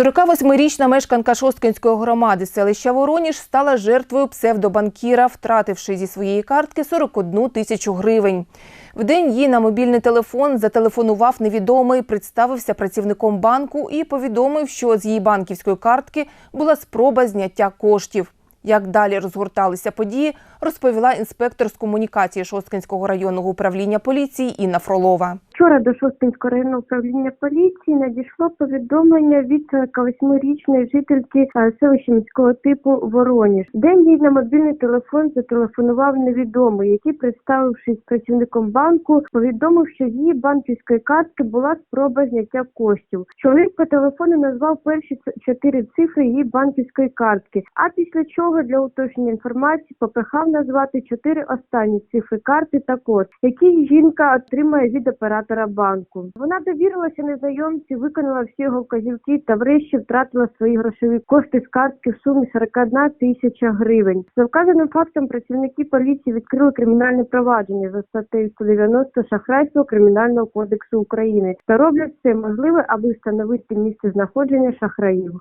48-річна мешканка Шосткинської громади селища Вороніж стала жертвою псевдобанкіра, втративши зі своєї картки 41 тисячу гривень. Вдень їй на мобільний телефон зателефонував невідомий, представився працівником банку і повідомив, що з її банківської картки була спроба зняття коштів. Як далі розгорталися події, розповіла інспектор з комунікації Шосткинського районного управління поліції Інна Фролова. Вчора до Шостинського районного управління поліції надійшло повідомлення від 48-річної жительки е, селища міського типу Вороніж. День їй на мобільний телефон зателефонував невідомий, який, представившись працівником банку, повідомив, що з її банківської картки була спроба зняття коштів. Чоловік по телефону назвав перші чотири цифри її банківської картки, а після чого для уточнення інформації попрохав назвати чотири останні цифри карти та код, який жінка отримає від оператора банку. Вона довірилася незнайомці, виконала всі його вказівки та врешті втратила свої грошові кошти з картки в сумі 41 тисяча гривень. За вказаним фактом працівники поліції відкрили кримінальне провадження за статтею 190 шахрайство Кримінального кодексу України та роблять все можливе, аби встановити місце знаходження шахраїв.